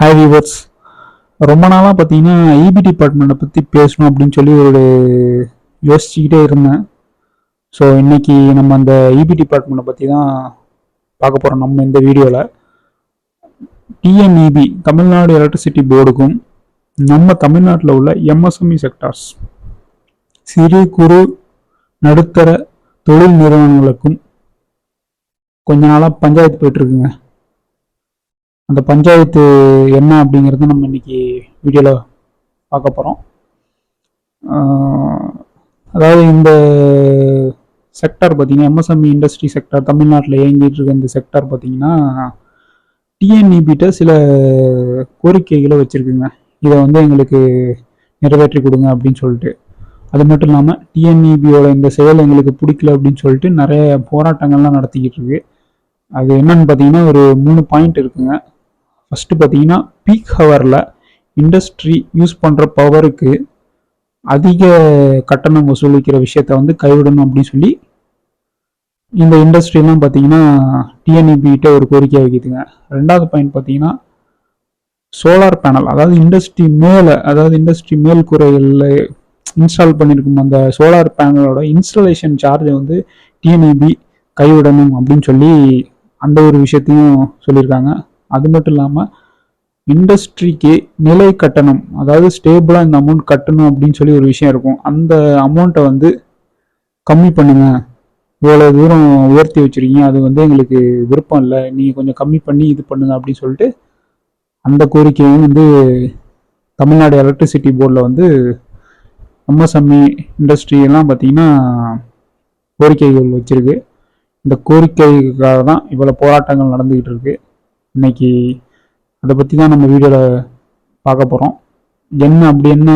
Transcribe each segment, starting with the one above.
Hi viewers ரொம்ப நாளாக பார்த்தீங்கன்னா ஐபி டிபார்ட்மெண்ட்டை பற்றி பேசணும் அப்படின்னு சொல்லி ஒரு யோசிச்சுக்கிட்டே இருந்தேன். ஸோ இன்றைக்கி நம்ம அந்த ஐபி டிபார்ட்மெண்ட்டை பற்றி தான் பார்க்க போகிறோம் நம்ம இந்த வீடியோவில் டிஎன்இபி தமிழ்நாடு எலக்ட்ரிசிட்டி போர்டுக்கும் நம்ம தமிழ்நாட்டில் உள்ள எம்எஸ்எம்இ செக்டார்ஸ் சிறு குறு நடுத்தர தொழில் நிறுவனங்களுக்கும் கொஞ்ச நாளாக பஞ்சாயத்து போயிட்டுருக்குங்க அந்த பஞ்சாயத்து என்ன அப்படிங்கிறத நம்ம இன்னைக்கு வீடியோவில் பார்க்க போகிறோம் அதாவது இந்த செக்டார் பார்த்தீங்கன்னா எம்எஸ்எம்இ இண்டஸ்ட்ரி செக்டார் தமிழ்நாட்டில் இயங்கிட்டு இருக்க இந்த செக்டார் பார்த்தீங்கன்னா டிஎன்இபிட்ட சில கோரிக்கைகளை வச்சுருக்குங்க. இதை வந்து எங்களுக்கு நிறைவேற்றி கொடுங்க அப்படின்னு சொல்லிட்டு. அது மட்டும் இல்லாமல் டிஎன்இபியோட இந்த செயல் எங்களுக்கு பிடிக்கல அப்படின்னு சொல்லிட்டு நிறைய போராட்டங்கள்லாம் நடத்திக்கிட்டு இருக்கு. அது என்னன்னு பார்த்தீங்கன்னா ஒரு மூணு பாயிண்ட் இருக்குங்க. ஃபஸ்ட்டு பார்த்தீங்கன்னா பீக் ஹவரில் இண்டஸ்ட்ரி யூஸ் பண்ணுற பவருக்கு அதிக கட்டணம் வசூலிக்கிற விஷயத்த வந்து கைவிடணும் அப்படின்னு சொல்லி இந்த இண்டஸ்ட்ரியெலாம் பார்த்தீங்கன்னா டிஎன்இபிகிட்ட ஒரு கோரிக்கை வைக்குதுங்க. ரெண்டாவது பாயிண்ட் பார்த்தீங்கன்னா சோலார் பேனல் அதாவது இண்டஸ்ட்ரி மேலே அதாவது இண்டஸ்ட்ரி மேல் கூரைகளில் இன்ஸ்டால் பண்ணியிருக்கும் அந்த சோலார் பேனலோட இன்ஸ்டலேஷன் சார்ஜை வந்து டிஎன்இபி கைவிடணும் அப்படின்னு சொல்லி அந்த ஒரு விஷயத்தையும் சொல்லியிருக்காங்க. அது மட்டும் இல்லாமல் இண்டஸ்ட்ரிக்கு நிலை கட்டணம் அதாவது ஸ்டேபிளாக இந்த அமௌண்ட் கட்டணும் அப்படின்னு சொல்லி ஒரு விஷயம் இருக்கும். அந்த அமௌண்ட்டை வந்து கம்மி பண்ணுங்க. இவ்வளோ தூரம் உயர்த்தி வச்சுருக்கீங்க. அது வந்து எங்களுக்கு விருப்பம் இல்லை. நீங்கள் கொஞ்சம் கம்மி பண்ணி இது பண்ணுங்க அப்படின்னு சொல்லிட்டு அந்த கோரிக்கையும் வந்து தமிழ்நாடு எலக்ட்ரிசிட்டி போர்டில் வந்து எம்எஸ்எம்இ இண்டஸ்ட்ரியெல்லாம் பார்த்திங்கன்னா பார்த்தீங்கன்னா கோரிக்கைகள் வச்சிருக்கு. இந்த கோரிக்கைக்காக தான் இவ்வளோ போராட்டங்கள் நடந்துக்கிட்டு இருக்குது இன்னைக்கு அதை பற்றி தான் நம்ம வீடியோவில் பார்க்க போகிறோம் என்ன அப்படி என்ன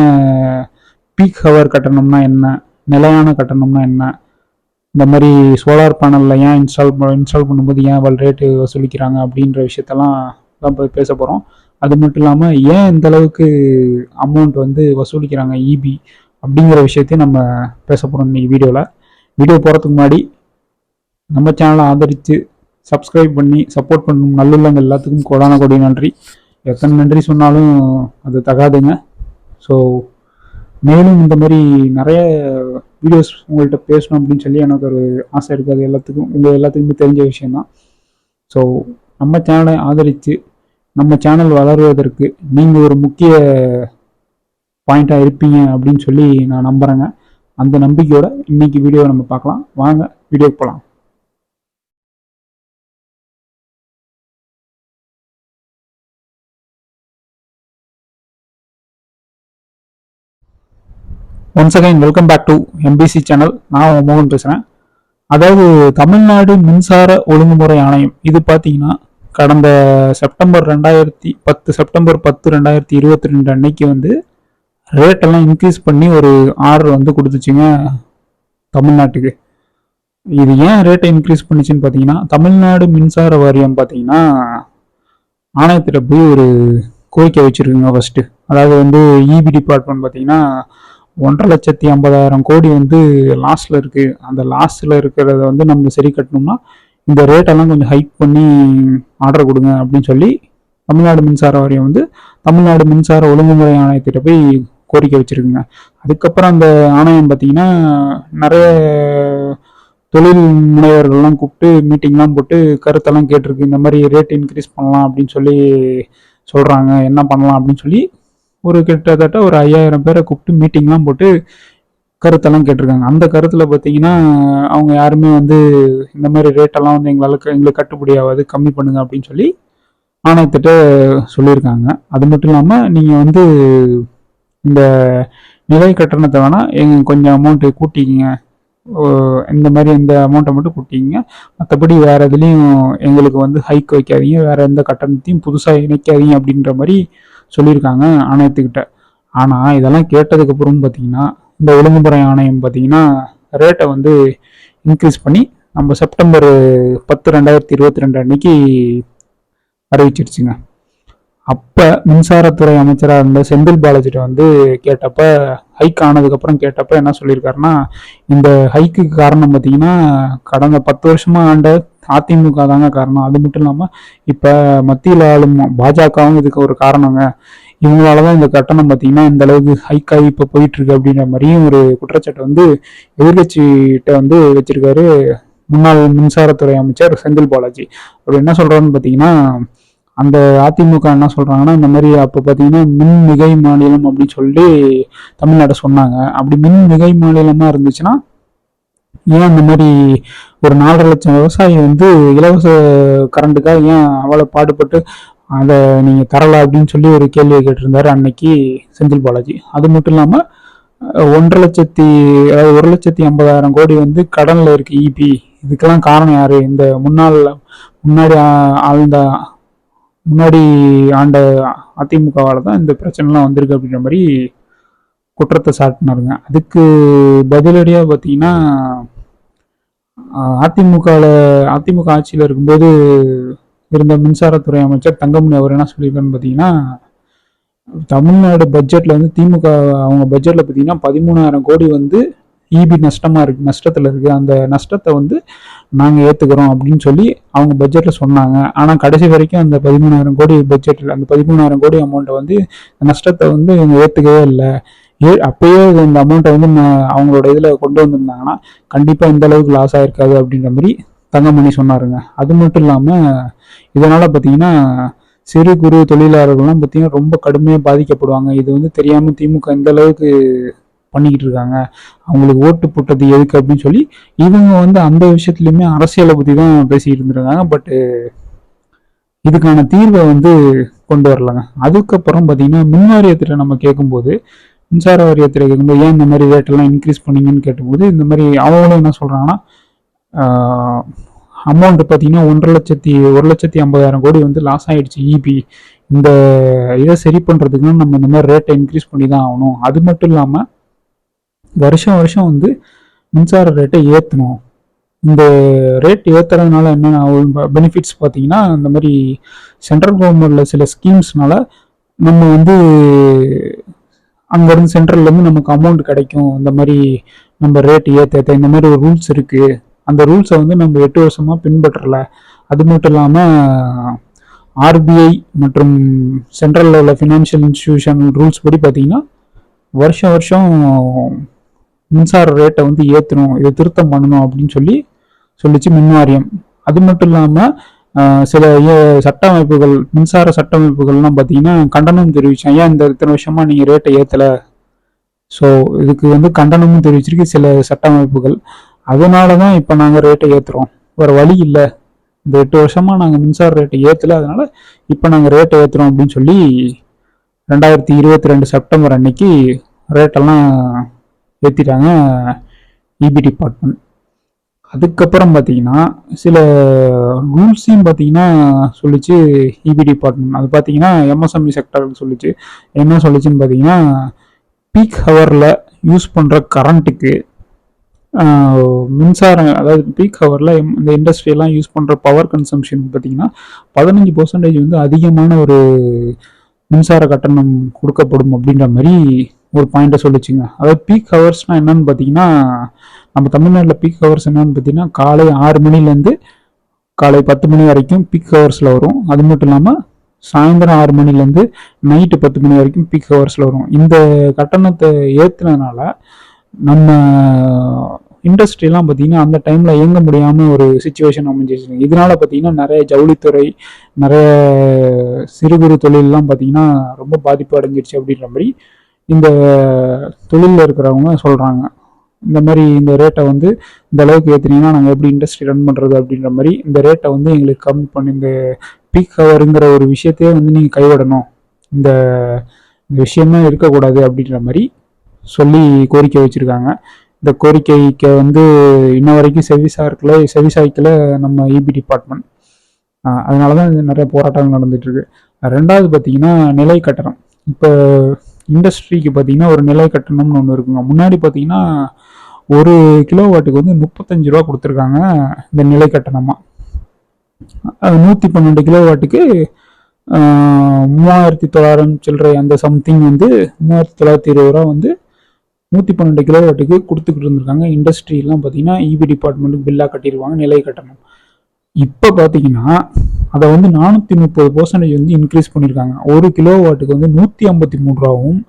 பீக் ஹவர் கட்டணம்னா என்ன? நிலையான கட்டணம்னா என்ன? இந்த மாதிரி சோலார் பேனலில் ஏன் இன்ஸ்டால் இன்ஸ்டால் பண்ணும்போது ஏன் அவள் ரேட்டு வசூலிக்கிறாங்க அப்படின்ற விஷயத்தெல்லாம் தான் போய் பேச போகிறோம் அது மட்டும் இல்லாமல் ஏன் இந்த அளவுக்கு அமௌண்ட் வந்து வசூலிக்கிறாங்க இபி அப்படிங்கிற விஷயத்தையும் நம்ம பேச போகிறோம் இன்னைக்கு வீடியோவில் வீடியோ போகிறதுக்கு முன்னாடி நம்ம சேனலை ஆதரித்து சப்ஸ்கிரைப் பண்ணி சப்போர்ட் பண்ணும் நல்லுள்ளங்கள் எல்லாத்துக்கும் கோடான கோடி நன்றி. எத்தனை நன்றி சொன்னாலும் அது தகாதுங்க. ஸோ மேலும் இந்த மாதிரி நிறைய வீடியோஸ் உங்கள்கிட்ட பேசணும் அப்படின்னு சொல்லி எனக்கு ஒரு ஆசை இருக்குது அது எல்லாத்துக்கும் உங்கள் எல்லாத்துக்குமே தெரிஞ்ச விஷயந்தான் ஸோ நம்ம சேனலை ஆதரித்து நம்ம சேனல் வளருவதற்கு நீங்கள் ஒரு முக்கிய பாயிண்ட்டாக இருப்பீங்க அப்படின்னு சொல்லி நான் நம்புகிறேங்க அந்த நம்பிக்கையோட இன்னைக்கு வீடியோவை நம்ம பார்க்கலாம். வாங்க வீடியோக்கு போகலாம் once again welcome back to MBC channel நான் மோகன் பேசுகிறேன் அதாவது தமிழ்நாடு மின்சார ஒழுங்குமுறை ஆணையம் இது பார்த்தீங்கன்னா கடந்த செப்டம்பர் ரெண்டாயிரத்தி பத்து செப்டம்பர் பத்து ரெண்டாயிரத்தி இருபத்தி ரெண்டு அன்னைக்கு வந்து ரேட்டெல்லாம் இன்க்ரீஸ் பண்ணி ஒரு ஆர்டர் வந்து கொடுத்துச்சுங்க தமிழ்நாட்டுக்கு. இது ஏன் ரேட்டை இன்க்ரீஸ் பண்ணிச்சுன்னு பார்த்தீங்கன்னா தமிழ்நாடு மின்சார வாரியம் பார்த்தீங்கன்னா ஆணையத்தில் போய் ஒரு கோரிக்கை வச்சுருக்குங்க ஃபஸ்ட்டு அதாவது வந்து இபி டிபார்ட்மெண்ட் பார்த்தீங்கன்னா ஒன்றரை லட்சத்தி ஐம்பதாயிரம் கோடி வந்து லாஸ்ட்ல இருக்கு. அந்த லாஸ்ட்ல இருக்கிறத வந்து நம்ம சரி கட்டணும்னா இந்த ரேட்டெல்லாம் கொஞ்சம் ஹைக் பண்ணி ஆர்டர் கொடுங்க அப்படின்னு சொல்லி தமிழ்நாடு மின்சார வாரியம் வந்து தமிழ்நாடு மின்சார ஒழுங்குமுறை ஆணையத்திட்ட போய் கோரிக்கை வச்சிருக்குங்க. அதுக்கப்புறம் அந்த ஆணையம் பார்த்தீங்கன்னா நிறைய தொழில் முனைவர்கள்லாம் கூப்பிட்டு மீட்டிங்லாம் போட்டு கருத்தெல்லாம் கேட்டிருக்கு. இந்த மாதிரி ரேட் இன்க்ரீஸ் பண்ணலாம் அப்படின்னு சொல்லி சொல்கிறாங்க என்ன பண்ணலாம் அப்படின்னு சொல்லி ஒரு கிட்டத்தட்ட ஒரு ஐயாயிரம் பேரை கூப்பிட்டு மீட்டிங்லாம் போட்டு கருத்தெல்லாம் கேட்டிருக்காங்க. அந்த கருத்தில் பார்த்தீங்கன்னா அவங்க யாருமே வந்து இந்த மாதிரி ரேட்டெல்லாம் வந்து எங்களால் எங்களுக்கு கட்டுப்படி ஆகாது கம்மி பண்ணுங்க அப்படின்னு சொல்லி ஆணையத்திட்ட சொல்லியிருக்காங்க. அது மட்டும் இல்லாமல் நீங்கள் வந்து இந்த நிலை கட்டணத்தை வேணால் எங்க கொஞ்சம் அமௌண்ட்டு கூட்டிக்கிங்க. இந்த மாதிரி இந்த அமௌண்ட்டை மட்டும் கூட்டிங்க மற்றபடி வேறு எதுலேயும் எங்களுக்கு வந்து ஹைக் வைக்காதீங்க. வேறு எந்த கட்டணத்தையும் புதுசாக இணைக்காதீங்க அப்படின்ற மாதிரி சொல்லியிருக்காங்க ஆணையத்துக்கிட்ட. ஆனால் இதெல்லாம் கேட்டதுக்கப்புறம் பார்த்தீங்கன்னா இந்த ஒழுங்குமுறை ஆணையம் பார்த்தீங்கன்னா ரேட்டை வந்து இன்க்ரீஸ் பண்ணி நம்ம செப்டம்பர் பத்து ரெண்டாயிரத்தி இருபத்தி ரெண்டு அன்னைக்கு அறிவிச்சிருச்சுங்க. அப்ப மின்சாரத்துறை அமைச்சராக இருந்த செந்தில் பாலாஜிட்ட வந்து கேட்டப்ப ஹைக் ஆனதுக்கப்புறம் கேட்டப்ப என்ன சொல்லியிருக்காருன்னா இந்த ஹைக்கு காரணம் பார்த்தீங்கன்னா கடந்த பத்து வருஷமா ஆண்ட அதிமுக தாங்க காரணம். அது மட்டும் இல்லாமல் இப்போ மத்தியில் ஆளும் பாஜகவும் இதுக்கு ஒரு காரணங்க. இவங்களால தான் இந்த கட்டணம் பார்த்தீங்கன்னா இந்த அளவுக்கு ஹைக் ஆகி இப்போ போயிட்டு இருக்கு அப்படின்ற மாதிரியும் ஒரு குற்றச்சாட்டை வந்து எதிர்கட்சிகிட்ட வந்து வச்சிருக்காரு முன்னாள் மின்சாரத்துறை அமைச்சர் செந்தில் பாலாஜி. அவர் என்ன சொல்றாருன்னு பார்த்தீங்கன்னா அந்த அதிமுக என்ன சொல்றாங்கன்னா இந்த மாதிரி அப்போ பார்த்தீங்கன்னா மின் மிகை மாநிலம் அப்படின்னு சொல்லி தமிழ்நாட்டை சொன்னாங்க. அப்படி மின் மிகை மாநிலமா இருந்துச்சுன்னா ஏன் இந்த மாதிரி ஒரு நாலரை லட்சம் விவசாயி வந்து இலவச கரண்ட்டுக்காக ஏன் அவ்வளோ பாடுபட்டு அதை நீங்கள் தரலை அப்படின்னு சொல்லி ஒரு கேள்வியை கேட்டிருந்தாரு அன்னைக்கு செந்தில் பாலாஜி. அது மட்டும் இல்லாமல் ஒன்றரை லட்சத்தி அதாவது ஒரு லட்சத்தி ஐம்பதாயிரம் கோடி வந்து கடனில் இருக்கு இபி இதுக்கெல்லாம் காரணம் யாரு? இந்த முன்னாள் முன்னாடி ஆழ்ந்த முன்னாடி ஆண்ட அதிமுகவால் தான் இந்த பிரச்சனைலாம் வந்திருக்கு அப்படின்ற மாதிரி குற்றத்தை சாட்டினாருங்க. அதுக்கு பதிலடியாக பார்த்தீங்கன்னா அதிமுகவில் அதிமுக ஆட்சியில் இருக்கும்போது இருந்த மின்சாரத்துறை அமைச்சர் தங்கமணி அவர் என்ன சொல்லியிருக்காருன்னு பார்த்தீங்கன்னா தமிழ்நாடு பட்ஜெட்டில் வந்து திமுக அவங்க பட்ஜெட்டில் பார்த்தீங்கன்னா பதிமூணாயிரம் கோடி வந்து இபி நஷ்டமாக இருக்குது நஷ்டத்தில் இருக்குது அந்த நஷ்டத்தை வந்து நாங்கள் ஏற்றுக்கிறோம் அப்படின்னு சொல்லி அவங்க பட்ஜெட்டில் சொன்னாங்க. ஆனால் கடைசி வரைக்கும் அந்த பதிமூணாயிரம் கோடி பட்ஜெட்டில் அந்த பதிமூணாயிரம் கோடி அமௌண்ட்டை வந்து நஷ்டத்தை வந்து இவங்க ஏற்றுக்கவே இல்லை. ஏ அப்பயே இந்த அமௌண்ட்டை வந்து அவங்களோட இதில் கொண்டு வந்திருந்தாங்கன்னா கண்டிப்பாக இந்த அளவுக்கு லாஸ் ஆகிருக்காது அப்படின்ற மாதிரி தங்கமணி சொன்னாருங்க. அது மட்டும் இல்லாமல் இதனால் பார்த்தீங்கன்னா சிறு குறு தொழிலாளர்கள்லாம் பார்த்தீங்கன்னா ரொம்ப கடுமையாக பாதிக்கப்படுவாங்க. இது வந்து தெரியாமல் திமுக எந்த அளவுக்கு பண்ணிக்கிட்டு இருக்காங்க அவங்களுக்கு ஓட்டு போட்டது எதுக்கு அப்படின்னு சொல்லி இவங்க வந்து அந்த விஷயத்துலையுமே அரசியலை பற்றி தான் பேசிக்கிட்டு இருந்திருக்காங்க. பட்டு இதுக்கான தீர்வை வந்து கொண்டு வரலங்க. அதுக்கப்புறம் பார்த்தீங்கன்னா மின் வாரியத்தில் நம்ம கேட்கும்போது மின்சார வாரியத்தில் கேட்கும்போது ஏன் இந்த மாதிரி ரேட்டெல்லாம் இன்க்ரீஸ் பண்ணீங்கன்னு கேட்டபோது இந்த மாதிரி அவங்களும் என்ன சொல்கிறாங்கன்னா அமௌண்ட் பார்த்தீங்கன்னா ஒன்றரை லட்சத்தி ஒரு லட்சத்தி ஐம்பதாயிரம் கோடி வந்து லாஸ் ஆகிடுச்சு இபி இந்த இதை சரி பண்ணுறதுக்குன்னு நம்ம இந்த மாதிரி ரேட்டை இன்க்ரீஸ் பண்ணி தான் ஆகணும். அது மட்டும் இல்லாமல் வருஷம் வருஷம் வந்து மின்சார ரேட்டை ஏற்றணும் இந்த ரேட் ஏற்றுறதுனால என்னென்ன பெனிஃபிட்ஸ் பார்த்தீங்கன்னா இந்த மாதிரி சென்ட்ரல் கவர்மெண்ட்டில் சில ஸ்கீம்ஸ்னால நம்ம வந்து அங்கேருந்து சென்ட்ரல்லேருந்து நமக்கு அமௌண்ட் கிடைக்கும். இந்த மாதிரி நம்ம ரேட் ஏற்ற ஏற்ற இந்த மாதிரி ஒரு ரூல்ஸ் இருக்குது அந்த ரூல்ஸை வந்து நம்ம எட்டு வருஷமாக பின்பற்றல. அது மட்டும் இல்லாமல் ஆர்பிஐ மற்றும் சென்ட்ரல் லெவலில் ஃபினான்ஷியல் இன்ஸ்டிடியூஷன் ரூல்ஸ் படி பார்த்தீங்கன்னா வருஷம் வருஷம் மின்சார ரேட்டை வந்து ஏற்றணும் இதை திருத்தம் பண்ணணும் அப்படின்னு சொல்லி சொல்லிச்சு மின் வாரியம். அது மட்டும் இல்லாமல் சில ஏ- சட்ட அமைப்புகள் மின்சார சட்ட அமைப்புகள்லாம் பார்த்தீங்கன்னா கண்டனம் தெரிவித்தேன் ஏன் இந்த இத்தனை வருஷமா நீங்கள் ரேட்டை ஏற்றலை ஸோ இதுக்கு வந்து கண்டனமும் தெரிவிச்சிருக்கு சில சட்ட அமைப்புகள் அதனால தான் இப்போ நாங்கள் ரேட்டை ஏற்றுறோம் வேறு வழி இல்லை. இந்த எட்டு வருஷமாக நாங்கள் மின்சார ரேட்டை ஏற்றலை அதனால் இப்போ நாங்கள் ரேட்டை ஏற்றுறோம் அப்படின்னு சொல்லி ரெண்டாயிரத்தி இருபத்தி ரெண்டு செப்டம்பர் அன்னைக்கு ரேட்டெல்லாம் ஏற்றிட்டாங்க இபி டிபார்ட்மெண்ட் அதுக்கப்புறம் பார்த்தீங்கன்னா சில ரூல்ஸையும் பார்த்தீங்கன்னா சொல்லிச்சு இபி டிபார்ட்மெண்ட் அது பார்த்தீங்கன்னா எம்எஸ்எம்இ செக்டருக்கு சொல்லிச்சு. என்ன சொல்லிச்சுன்னு பார்த்தீங்கன்னா பீக் ஹவரில் யூஸ் பண்ணுற கரண்ட்டுக்கு மின்சாரம் அதாவது பீக் ஹவரில் இந்த இண்டஸ்ட்ரியெல்லாம் யூஸ் பண்ணுற பவர் கன்சம்ஷன் பார்த்தீங்கன்னா பதினஞ்சு பர்சன்டேஜ் வந்து அதிகமான ஒரு மின்சார கட்டணம் கொடுக்கப்படும் அப்படின்ற மாதிரி ஒரு பாயிண்ட்டை சொல்லிச்சுங்க. அதாவது பீக் ஹவர்ஸ்னால் என்னன்னு பார்த்தீங்கன்னா நம்ம தமிழ்நாட்டில் பீக் ஹவர்ஸ் என்னன்னு பார்த்தீங்கன்னா காலை ஆறு மணிலேருந்து காலை பத்து மணி வரைக்கும் பீக் ஹவர்ஸில் வரும். அது மட்டும் இல்லாமல் சாயந்தரம் ஆறு மணிலேருந்து நைட்டு பத்து மணி வரைக்கும் பீக் ஹவர்ஸில் வரும். இந்த கட்டணத்தை ஏற்றுனதுனால நம்ம இண்டஸ்ட்ரிலாம் பார்த்தீங்கன்னா அந்த டைமில் இயங்க முடியாமல் ஒரு சுச்சுவேஷன் அமைஞ்சிச்சு இதனால பார்த்தீங்கன்னா நிறைய ஜவுளித்துறை நிறைய சிறு குறு தொழிலெலாம் பார்த்தீங்கன்னா ரொம்ப பாதிப்பு அடைஞ்சிருச்சு அப்படின்ற மாதிரி இந்த தொழிலில் இருக்கிறவங்க சொல்கிறாங்க இந்த மாதிரி இந்த ரேட்டை வந்து இந்த அளவுக்கு ஏற்றுனீங்கன்னா நாங்கள் எப்படி இண்டஸ்ட்ரி ரன் பண்ணுறது அப்படின்ற மாதிரி இந்த ரேட்டை வந்து எங்களுக்கு கம்மி பண்ணி இந்த பீக் ஹவருங்கிற ஒரு விஷயத்தையே வந்து நீங்கள் கைவிடணும். இந்த விஷயமே இருக்கக்கூடாது அப்படின்ற மாதிரி சொல்லி கோரிக்கை வச்சுருக்காங்க. இந்த கோரிக்கைக்கு வந்து இன்ன வரைக்கும் செவிசார்க்கல செவிசாய்க்கில் நம்ம இபி டிபார்ட்மெண்ட் அதனால தான் நிறைய போராட்டங்கள் நடந்துகிட்ருக்கு ரெண்டாவது பார்த்தீங்கன்னா நிலை கட்டணம். இப்போ இண்டஸ்ட்ரிக்கு பார்த்தீங்கன்னா ஒரு நிலை கட்டணம்னு ஒன்று இருக்குங்க. முன்னாடி பார்த்தீங்கன்னா ஒரு கிலோ வாட்டுக்கு வந்து முப்பத்தஞ்சு ரூபா கொடுத்துருக்காங்க இந்த நிலை கட்டணமாக நூற்றி பன்னெண்டு கிலோ வாட்டுக்கு மூவாயிரத்தி தொள்ளாயிரம் சில்லறை அந்த சம்திங் வந்து மூவாயிரத்தி தொள்ளாயிரத்தி இருபது ரூபா வந்து நூற்றி பன்னெண்டு கிலோவாட்டுக்கு கொடுத்துக்கிட்டு இருந்திருக்காங்க. இண்டஸ்ட்ரிலாம் பார்த்தீங்கன்னா இபி டிபார்ட்மெண்ட்டுக்கு பில்லாக கட்டிடுவாங்க நிலை கட்டணம். இப்போ பார்த்தீங்கன்னா அதை வந்து நானூற்றி முப்பது பர்சன்டேஜ் வந்து இன்க்ரீஸ் பண்ணியிருக்காங்க ஒரு கிலோ வாட்டுக்கு வந்து நூற்றி ஐம்பத்தி மூணு ரூபாவும்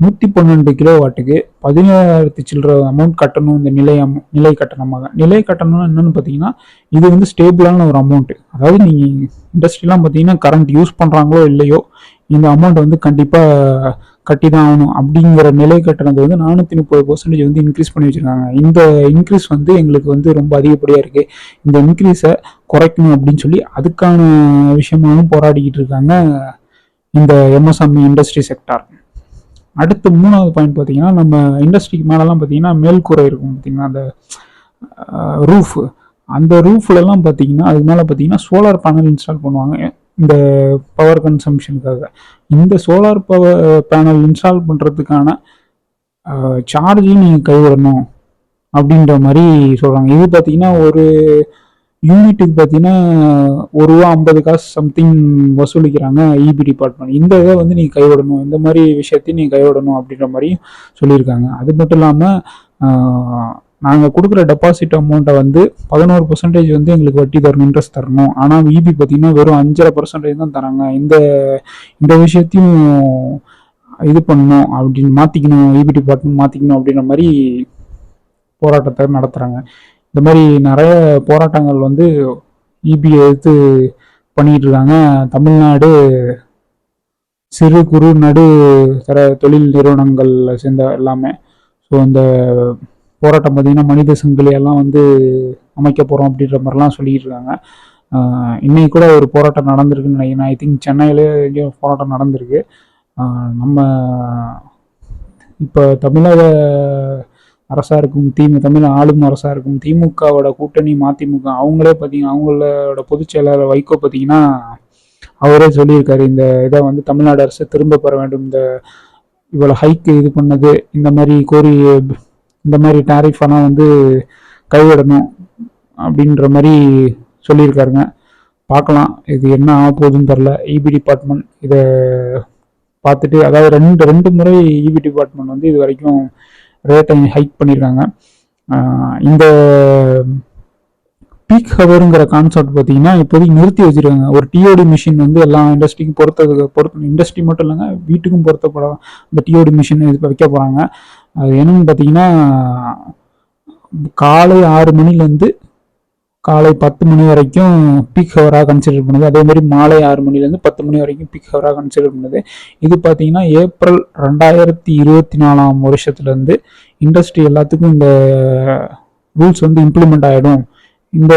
நூற்றி பன்னெண்டு கிலோ வாட்டுக்கு பதினேழாயிரத்தி சில்லற அமௌண்ட் கட்டணும் இந்த நிலை அமௌ நிலை கட்டணமாக நிலை கட்டணம்னா என்னென்னு பார்த்தீங்கன்னா இது வந்து ஸ்டேபிளான ஒரு அமௌண்ட்டு அதாவது நீங்கள் இண்டஸ்ட்ரிலாம் பார்த்தீங்கன்னா கரண்ட் யூஸ் பண்ணுறாங்களோ இல்லையோ இந்த அமௌண்ட் வந்து கண்டிப்பாக கட்டி தான் ஆகணும் அப்படிங்கிற நிலை கட்டணத்தை வந்து நானூற்றி முப்பது பர்சன்டேஜ் வந்து இன்க்ரீஸ் பண்ணி வச்சுருக்காங்க. இந்த இன்க்ரீஸ் வந்து எங்களுக்கு வந்து ரொம்ப அதிகப்படியாக இருக்குது இந்த இன்க்ரீஸை குறைக்கணும் அப்படின்னு சொல்லி அதுக்கான விஷயமாகவும் போராடிக்கிட்டு இருக்காங்க இந்த எம்எஸ்எம்இ இண்டஸ்ட்ரி செக்டார் அடுத்து மூணாவது பாயிண்ட் பார்த்தீங்கன்னா நம்ம இண்டஸ்ட்ரிக்கு மேலெலாம் பார்த்தீங்கன்னா மேல்கூரை இருக்கும் பார்த்தீங்கன்னா அந்த ரூஃப் அந்த ரூஃப்லலாம் பார்த்தீங்கன்னா அதுக்கு மேலே பார்த்தீங்கன்னா சோலார் பேனல் இன்ஸ்டால் பண்ணுவாங்க. இந்த பவர் கன்சம்ஷனுக்காக இந்த சோலார் பவர் பேனல் இன்ஸ்டால் பண்ணுறதுக்கான சார்ஜையும் நீங்கள் கைவிடணும் அப்படின்ற மாதிரி சொல்கிறாங்க இது பார்த்தீங்கன்னா ஒரு யூனிட்டுக்கு பார்த்தீங்கன்னா ஒரு ரூபா ஐம்பது காசு சம்திங் வசூலிக்கிறாங்க இபி டிபார்ட்மெண்ட் இந்த இதை வந்து நீங்கள் கைவிடணும். இந்த மாதிரி விஷயத்தையும் நீங்கள் கைவிடணும் அப்படின்ற மாதிரியும் சொல்லியிருக்காங்க. அது மட்டும் இல்லாமல் நாங்கள் கொடுக்குற டெபாசிட் அமௌண்ட்டை வந்து பதினோரு பர்சன்டேஜ் வந்து எங்களுக்கு வட்டி தரணும் இன்ட்ரெஸ்ட் தரணும். ஆனால் இபி பார்த்தீங்கன்னா வெறும் அஞ்சரை பர்சன்டேஜ் தான் தராங்க. இந்த இந்த விஷயத்தையும் இது பண்ணணும் அப்படின்னு மாற்றிக்கணும் இபி டிபார்ட்மெண்ட் மாற்றிக்கணும் அப்படின்ற மாதிரி போராட்டத்தை நடத்துகிறாங்க இந்த மாதிரி நிறைய போராட்டங்கள் வந்து இபி எடுத்து பண்ணிகிட்டு இருக்காங்க. தமிழ்நாடு சிறு குறு நடு தர தொழில் நிறுவனங்களில் சேர்ந்த எல்லாமே. ஸோ இந்த போராட்டம் பார்த்திங்கன்னா மனித சங்கிலியெல்லாம் வந்து அமைக்க போகிறோம் அப்படின்ற மாதிரிலாம் சொல்லிக்கிட்டு இருக்காங்க. இன்னைக்கு கூட ஒரு போராட்டம் நடந்திருக்குன்னு நினைக்கிறேன். ஐ திங்க் சென்னையிலே எங்கேயோ போராட்டம் நடந்திருக்கு. நம்ம இப்போ தமிழக அரசாக இருக்கும் திமு தமிழ் ஆளும் அரசாக இருக்கும் திமுகவோட கூட்டணி மதிமுக அவங்களே பார்த்தீங்கன்னா அவங்களோட பொதுச் செயலாளர் வைகோ பார்த்தீங்கன்னா அவரே சொல்லியிருக்காரு. இந்த இதை வந்து தமிழ்நாடு அரசு திரும்ப பெற வேண்டும். இந்த இவ்வளோ ஹைக்கு இது பண்ணது இந்த மாதிரி கோரி இந்த மாதிரி டேரிஃபெல்லாம் வந்து கைவிடணும் அப்படின்ற மாதிரி சொல்லியிருக்காருங்க. பார்க்கலாம் இது என்ன ஆக போகுதுன்னு தெரில இபி டிபார்ட்மெண்ட் இதை பார்த்துட்டு அதாவது ரெண்டு ரெண்டு முறை இபி டிபார்ட்மெண்ட் வந்து இது வரைக்கும் ரேட்டை ஹைக் பண்ணியிருக்காங்க. இந்த பீக் ஹவருங்கிற கான்செப்ட் பார்த்தீங்கன்னா இப்போதைக்கு நிறுத்தி வச்சுருக்காங்க. ஒரு டிஓடி மிஷின் வந்து எல்லா இண்டஸ்ட்ரிக்கும் பொறுத்ததுக்கு பொறுத்த இண்டஸ்ட்ரி மட்டும் இல்லைங்க வீட்டுக்கும் பொருத்தப்பட இந்த டிஓடி மிஷின் இது வைக்க போகிறாங்க அது என்னன்னு பார்த்தீங்கன்னா காலை ஆறு மணிலேருந்து காலை பத்து மணி வரைக்கும் பீக் ஹவராக கன்சிடர் பண்ணுது. அதே மாதிரி மாலை ஆறு மணிலேருந்து பத்து மணி வரைக்கும் பீக் ஹவராக கன்சிடர் பண்ணுது. இது பார்த்தீங்கன்னா ஏப்ரல் ரெண்டாயிரத்தி இருபத்தி நாலாம் வருஷத்துலேருந்து இண்டஸ்ட்ரி எல்லாத்துக்கும் இந்த ரூல்ஸ் வந்து இம்ப்ளிமெண்ட் ஆகிடும் இந்த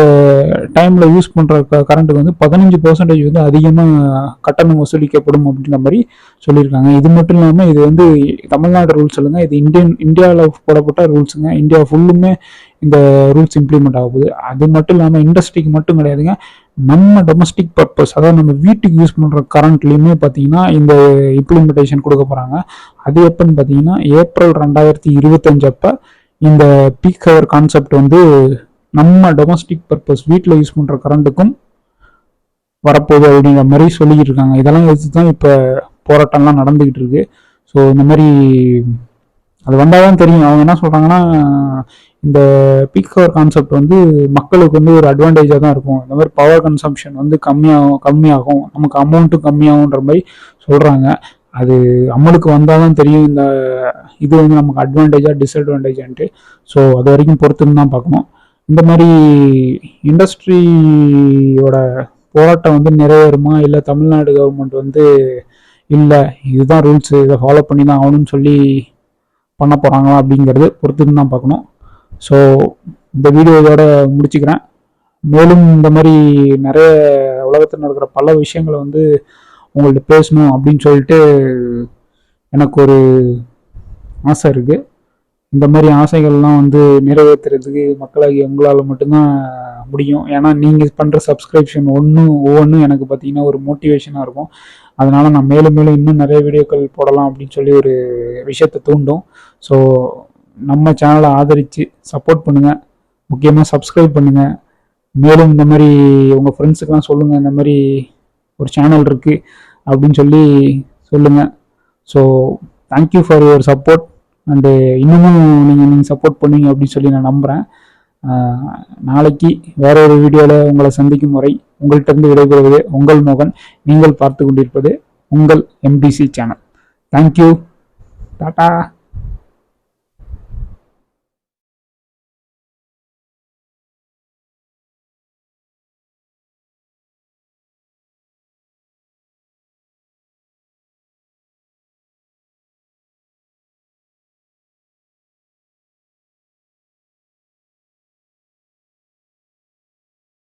டைமில் யூஸ் பண்ணுற க கரண்ட்டுக்கு வந்து பதினஞ்சு பர்சன்டேஜ் வந்து அதிகமாக கட்டணம் வசூலிக்கப்படும் அப்படின்ற மாதிரி சொல்லியிருக்காங்க. இது மட்டும் இல்லாமல் இது வந்து தமிழ்நாடு ரூல்ஸ் இல்லைங்க இது இந்தியன் இந்தியாவில் போடப்பட்ட ரூல்ஸுங்க இந்தியா ஃபுல்லுமே இந்த ரூல்ஸ் இம்ப்ளிமெண்ட் ஆகுது. அது மட்டும் இல்லாமல் இண்டஸ்ட்ரிக்கு மட்டும் கிடையாதுங்க. நம்ம டொமஸ்டிக் பர்பஸ் அதாவது நம்ம வீட்டுக்கு யூஸ் பண்ணுற கரண்ட்லேயுமே பார்த்தீங்கன்னா இந்த இம்ப்ளிமெண்டேஷன் கொடுக்க போகிறாங்க அது எப்போன்னு பார்த்தீங்கன்னா ஏப்ரல் ரெண்டாயிரத்தி இருபத்தஞ்சப்போ இந்த பீக் ஹவர் கான்செப்ட் வந்து நம்ம டொமஸ்டிக் பர்பஸ் வீட்டில் யூஸ் பண்ணுற கரண்ட்டுக்கும் வரப்போகுது அப்படிங்கிற மாதிரி சொல்லிக்கிட்டு இருக்காங்க இதெல்லாம் வச்சு தான் இப்போ போராட்டம்லாம் நடந்துக்கிட்டு இருக்கு ஸோ இந்த மாதிரி அது வந்தால் தான் தெரியும். அவங்க என்ன சொல்கிறாங்கன்னா இந்த பீக் ஹவர் கான்செப்ட் வந்து மக்களுக்கு வந்து ஒரு அட்வான்டேஜாக தான் இருக்கும். இந்த மாதிரி பவர் கன்சம்ஷன் வந்து கம்மியாகும் கம்மியாகும். நமக்கு அமௌண்ட்டும் கம்மியாகுன்ற மாதிரி சொல்கிறாங்க அது அமலுக்கு வந்தால் தான் தெரியும். இந்த இது வந்து நமக்கு அட்வான்டேஜாக டிஸ்அட்வான்டேஜான்ட்டு ஸோ அது வரைக்கும் பொறுத்துன்னு தான் பார்க்கணும். இந்த மாதிரி இண்டஸ்ட்ரியோட போராட்டம் வந்து நிறைவேறுமா? இல்லை தமிழ்நாடு கவர்மெண்ட் வந்து இல்லை இதுதான் ரூல்ஸ் இதை ஃபாலோ பண்ணி தான் ஆகணும்னு சொல்லி பண்ண போகிறாங்களா அப்படிங்கிறது பொறுத்துன்னு தான் பார்க்கணும். ஸோ இந்த வீடியோ இதோட முடிச்சுக்கிறேன். மேலும் இந்த மாதிரி நிறைய உலகத்தில் நடக்கிற பல விஷயங்களை வந்து உங்கள்கிட்ட பேசணும் அப்படின்னு சொல்லிட்டு எனக்கு ஒரு ஆசை இருக்குது இந்த மாதிரி ஆசைகள்லாம் வந்து நிறைவேற்றுறதுக்கு மக்களாகி உங்களால் மட்டும்தான் முடியும். ஏன்னா நீங்கள் பண்ணுற சப்ஸ்கிரிப்ஷன் ஒன்று ஒவ்வொன்றும் எனக்கு பார்த்தீங்கன்னா ஒரு மோட்டிவேஷனாக இருக்கும். அதனால் நான் மேலும் மேலும் இன்னும் நிறைய வீடியோக்கள் போடலாம் அப்படின்னு சொல்லி ஒரு விஷயத்தை தூண்டும். ஸோ நம்ம சேனலை ஆதரித்து சப்போர்ட் பண்ணுங்கள் முக்கியமாக சப்ஸ்கிரைப் பண்ணுங்கள் மேலும் இந்த மாதிரி உங்கள் ஃப்ரெண்ட்ஸுக்கெலாம் சொல்லுங்கள் இந்த மாதிரி ஒரு சேனல் இருக்குது அப்படின்னு சொல்லி சொல்லுங்கள் so thank you for your support and இன்னமும் நீங்கள் நீங்கள் சப்போர்ட் பண்ணுவீங்க அப்படின்னு சொல்லி நான் நம்புகிறேன் நாளைக்கு வேற ஒரு வீடியோவில் உங்களை சந்திக்கும் முறை உங்கள்கிட்டருந்து விடைபெறுவது உங்கள் மோகன். நீங்கள் பார்த்து கொண்டிருப்பது உங்கள் எம்பிசி சேனல் தேங்க்யூ டாட்டா